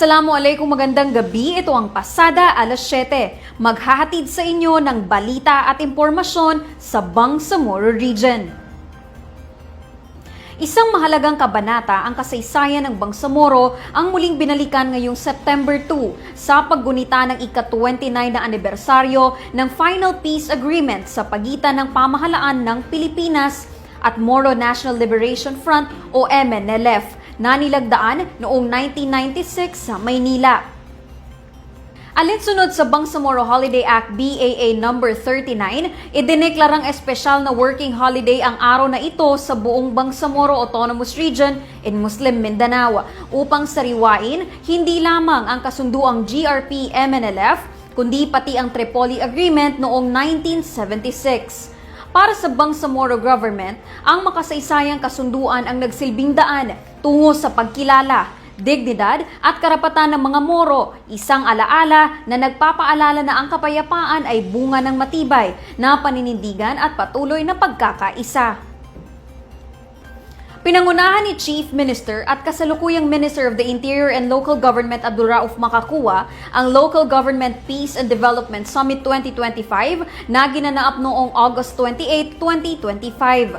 Assalamualaikum magandang gabi. Ito ang Pasada alas 7. Maghahatid sa inyo ng balita at impormasyon sa Bangsamoro Region. Isang mahalagang kabanata ang kasaysayan ng Bangsamoro ang muling binalikan ngayong September 2 sa paggunita ng ika-29 na anibersaryo ng Final Peace Agreement sa pagitan ng pamahalaan ng Pilipinas at Moro National Liberation Front o MNLF na nilagdaan noong 1996 sa Maynila. Alinsunod sa Bangsamoro Holiday Act BAA No. 39, idineklarang espesyal na working holiday ang araw na ito sa buong Bangsamoro Autonomous Region in Muslim Mindanao upang sariwain hindi lamang ang kasunduang GRP-MNLF kundi pati ang Tripoli Agreement noong 1976. Para sa Bangsamoro government, ang makasaysayang kasunduan ang nagsilbing daan tungo sa pagkilala, dignidad at karapatan ng mga Moro, isang alaala na nagpapaalala na ang kapayapaan ay bunga ng matibay na paninindigan at patuloy na pagkakaisa. Pinangunahan ni Chief Minister at kasalukuyang Minister of the Interior and Local Government Abdul Rauf Makakua ang Local Government Peace and Development Summit 2025 na ginanaap noong August 28, 2025.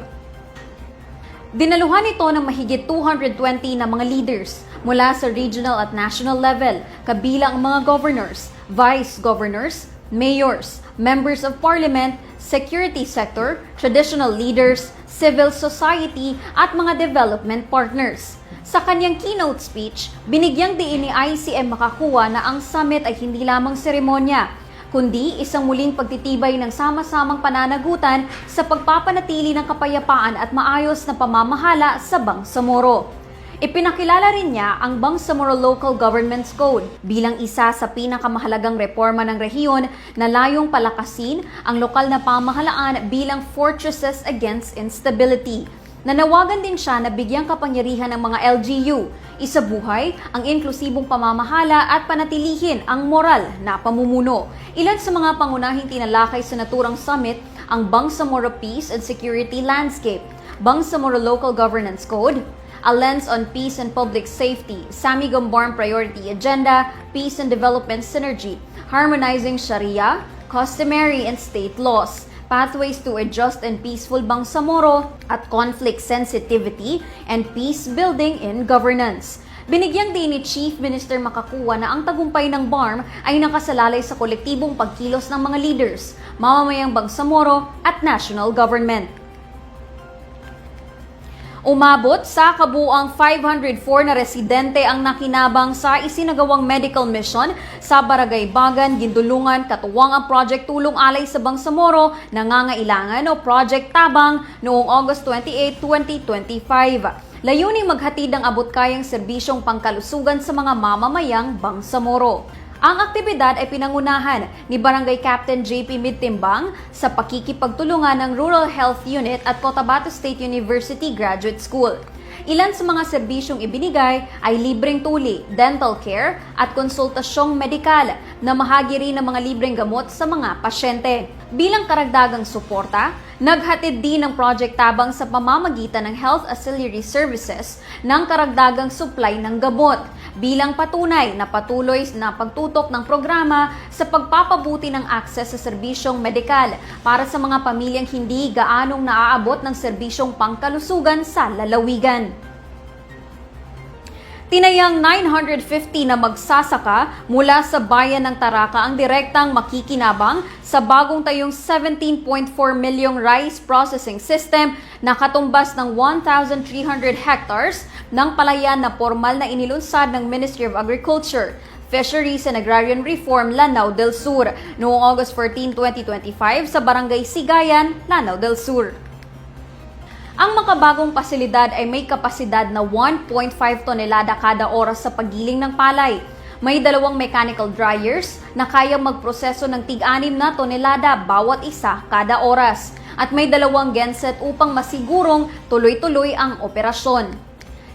Dinaluhan ito ng mahigit 220 na mga leaders mula sa regional at national level, kabilang ang mga governors, vice governors, mayors, members of parliament, security sector, traditional leaders, civil society at mga development partners. Sa kanyang keynote speech, binigyang diin ni ICM Makakuha na ang summit ay hindi lamang seremonya, kundi isang muling pagtitibay ng sama-samang pananagutan sa pagpapanatili ng kapayapaan at maayos na pamamahala sa Bangsamoro. Ipinakilala rin niya ang Bangsamoro Local Governments Code bilang isa sa pinakamahalagang reforma ng rehiyon na layong palakasin ang lokal na pamahalaan bilang fortresses against instability. Nanawagan din siya na bigyang kapangyarihan ng mga LGU, isabuhay ang inklusibong pamamahala at panatilihin ang moral na pamumuno. Ilan sa mga pangunahing tinalakay sa naturang summit ang Bangsamoro Peace and Security Landscape, Bangsamoro Local Governance Code, A Lens on Peace and Public Safety, Sami Gomborn Priority Agenda, Peace and Development Synergy, Harmonizing Sharia, Customary and State Laws, Pathways to a Just and Peaceful Bangsamoro, at Conflict Sensitivity and Peace Building in Governance. Binigyang din ni Chief Minister Makakuwa na ang tagumpay ng BARM ay nakasalalay sa kolektibong pagkilos ng mga leaders, mamamayang Bangsamoro at national government. Umabot sa kabuang 504 na residente ang nakinabang sa isinagawang medical mission sa Barangay Bagan, Gindulungan, katuwang ang Project Tulong Alay sa Bangsamoro, nangangailangan o Project Tabang noong August 28, 2025. Layuning maghatid ng abot-kayang serbisyong pangkalusugan sa mga mamamayang Bangsamoro. Ang aktibidad ay pinangunahan ni Barangay Captain JP Midtimbang sa pakikipagtulungan ng Rural Health Unit at Cotabato State University Graduate School. Ilan sa mga serbisyong ibinigay ay libreng tuli, dental care at konsultasyong medikal na mahagi rin ng mga libreng gamot sa mga pasyente. Bilang karagdagang suporta, naghatid din ng Project Tabang sa pamamagitan ng Health Auxiliary Services ng karagdagang supply ng gamot bilang patunay na patuloy na pagtutok ng programa sa pagpapabuti ng akses sa serbisyong medikal para sa mga pamilyang hindi gaanong naaabot ng serbisyong pangkalusugan sa lalawigan. Tinayang 950 na magsasaka mula sa bayan ng Taraka ang direktang makikinabang sa bagong tayong 17.4 milyong rice processing system na katumbas ng 1,300 hectares ng palayan na formal na inilunsad ng Ministry of Agriculture, Fisheries and Agrarian Reform, Lanao del Sur noong August 14, 2025 sa Barangay Sigayan, Lanao del Sur. Ang makabagong pasilidad ay may kapasidad na 1.5 tonelada kada oras sa paggiling ng palay. May dalawang mechanical dryers na kaya magproseso ng tig-anim na tonelada bawat isa kada oras. At may dalawang genset upang masigurong tuloy-tuloy ang operasyon.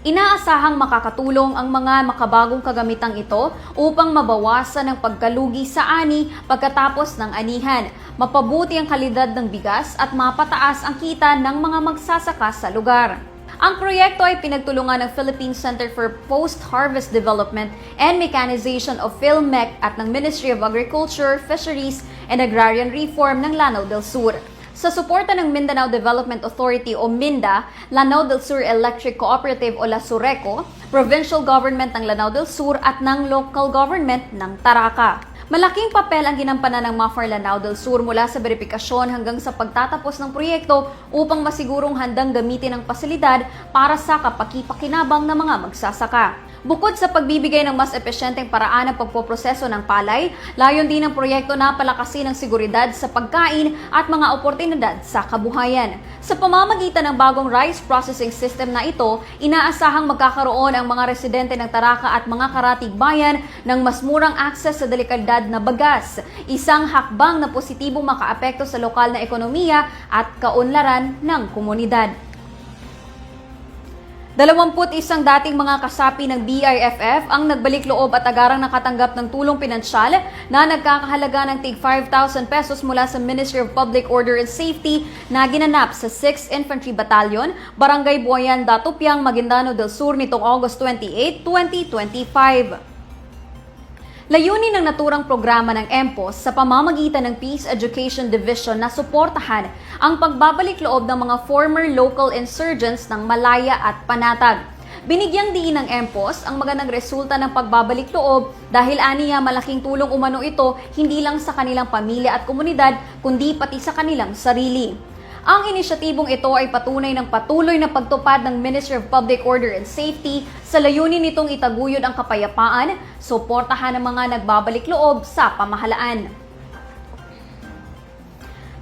Inaasahang makakatulong ang mga makabagong kagamitang ito upang mabawasan ang pagkalugi sa ani pagkatapos ng anihan, mapabuti ang kalidad ng bigas at mapataas ang kita ng mga magsasaka sa lugar. Ang proyekto ay pinagtulungan ng Philippine Center for Post-Harvest Development and Mechanization of PhilMec at ng Ministry of Agriculture, Fisheries, and Agrarian Reform ng Lanao del Sur. Sa suporta ng Mindanao Development Authority o MINDA, Lanao del Sur Electric Cooperative o LASURECO, Provincial Government ng Lanao del Sur at ng Local Government ng Taraka. Malaking papel ang ginampanan ng Mafar Lanao del Sur mula sa verifikasyon hanggang sa pagtatapos ng proyekto upang masigurong handang gamitin ang pasilidad para sa kapakipakinabang ng mga magsasaka. Bukod sa pagbibigay ng mas epesyenteng paraan ng pagpoproseso ng palay, layon din ng proyekto na palakasin ang seguridad sa pagkain at mga oportunidad sa kabuhayan. Sa pamamagitan ng bagong rice processing system na ito, inaasahang magkakaroon ang mga residente ng Taraka at mga karatig bayan ng mas murang akses sa delikadad na bagas, isang hakbang na positibong makaapekto sa lokal na ekonomiya at kaunlaran ng komunidad. Dalawamput isang dating mga kasapi ng BIFF ang nagbalik loob at agarang nakatanggap ng tulong pinansyal na nagkakahalaga ng tig 5,000 pesos mula sa Ministry of Public Order and Safety na ginanap sa 6th Infantry Battalion, Barangay Buayan, Datupiang, Maguindano del Sur nitong August 28, 2025. Layunin ng naturang programa ng MPOS sa pamamagitan ng Peace Education Division na suportahan ang pagbabalik loob ng mga former local insurgents ng Malaya at Panatag. Binigyang diin ng MPOS ang magandang resulta ng pagbabalik loob dahil aniya malaking tulong umano ito hindi lang sa kanilang pamilya at komunidad kundi pati sa kanilang sarili. Ang inisyatibong ito ay patunay ng patuloy na pagtupad ng Ministry of Public Order and Safety sa layunin nitong itaguyod ang kapayapaan, suportahan ng mga nagbabalik loob sa pamahalaan.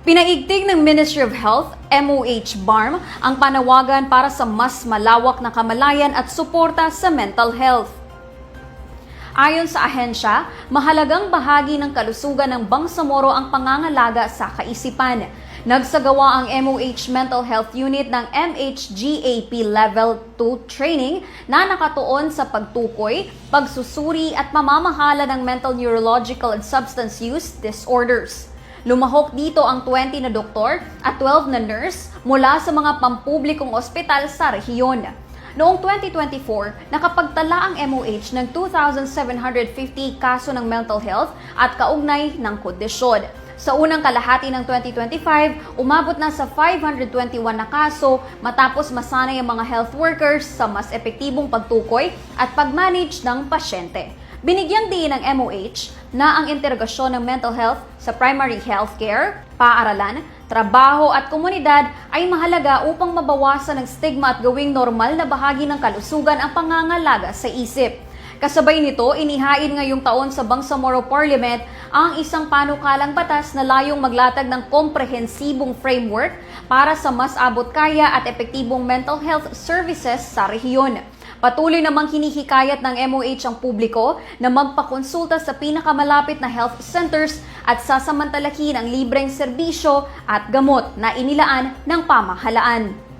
Pinaigting ng Ministry of Health, MOH BARM, ang panawagan para sa mas malawak na kamalayan at suporta sa mental health. Ayon sa ahensya, mahalagang bahagi ng kalusugan ng Bangsamoro ang pangangalaga sa kaisipan. Nagsagawa ang MOH Mental Health Unit ng MHGAP Level 2 training na nakatuon sa pagtukoy, pagsusuri at mamamahala ng mental neurological and substance use disorders. Lumahok dito ang 20 na doktor at 12 na nurse mula sa mga pampublikong ospital sa rehiyon. Noong 2024, nakapagtala ang MOH ng 2,750 kaso ng mental health at kaugnay ng kondisyon. Sa unang kalahati ng 2025, umabot na sa 521 na kaso matapos masanay ang mga health workers sa mas epektibong pagtukoy at pag-manage ng pasyente. Binigyang din ng MOH na ang integrasyon ng mental health sa primary health care, paaralan, trabaho at komunidad ay mahalaga upang mabawasan ang stigma at gawing normal na bahagi ng kalusugan ang pangangalaga sa isip. Kasabay nito, inihain ngayong taon sa Bangsamoro Parliament ang isang panukalang batas na layong maglatag ng komprehensibong framework para sa mas abot kaya at epektibong mental health services sa rehiyon. Patuloy namang hinihikayat ng MOH ang publiko na magpakonsulta sa pinakamalapit na health centers at sasamantalahin ang libreng serbisyo at gamot na inilaan ng pamahalaan.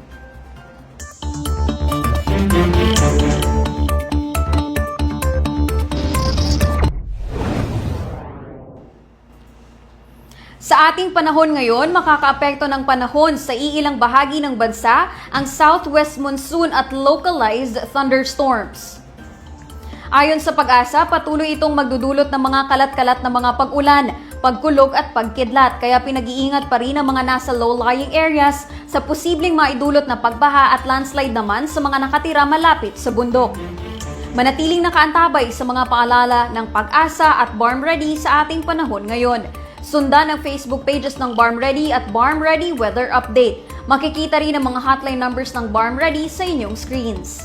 Sa ating panahon ngayon, makakaapekto ng panahon sa iilang bahagi ng bansa ang southwest monsoon at localized thunderstorms. Ayon sa pag-asa, patuloy itong magdudulot ng mga kalat-kalat na mga pag-ulan, pagkulog at pagkidlat kaya pinag-iingat pa rin ang mga nasa low-lying areas sa posibleng maidulot na pagbaha at landslide naman sa mga nakatira malapit sa bundok. Manatiling nakaantabay sa mga paalala ng pag-asa at Barm Ready sa ating panahon ngayon. Sundan ang Facebook pages ng Barm Ready at Barm Ready Weather Update. Makikita rin ang mga hotline numbers ng Barm Ready sa inyong screens.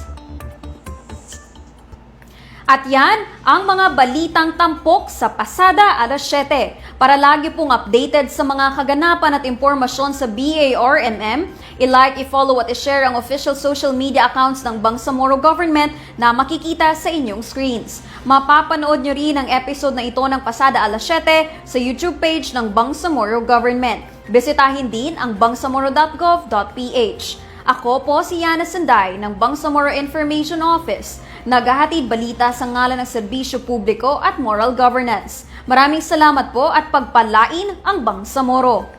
At yan ang mga balitang tampok sa Pasada alas 7. Para lagi pong updated sa mga kaganapan at impormasyon sa BARMM, i-like, i-follow at i-share ang official social media accounts ng Bangsamoro Government na makikita sa inyong screens. Mapapanood nyo rin ang episode na ito ng Pasada alas 7 sa YouTube page ng Bangsamoro Government. Bisitahin din ang bangsamoro.gov.ph. Ako po si Yana Sanday ng Bangsamoro Information Office naghahatid balita sa ngalan ng serbisyo publiko at moral governance. Maraming salamat po at pagpalain ang Bangsamoro.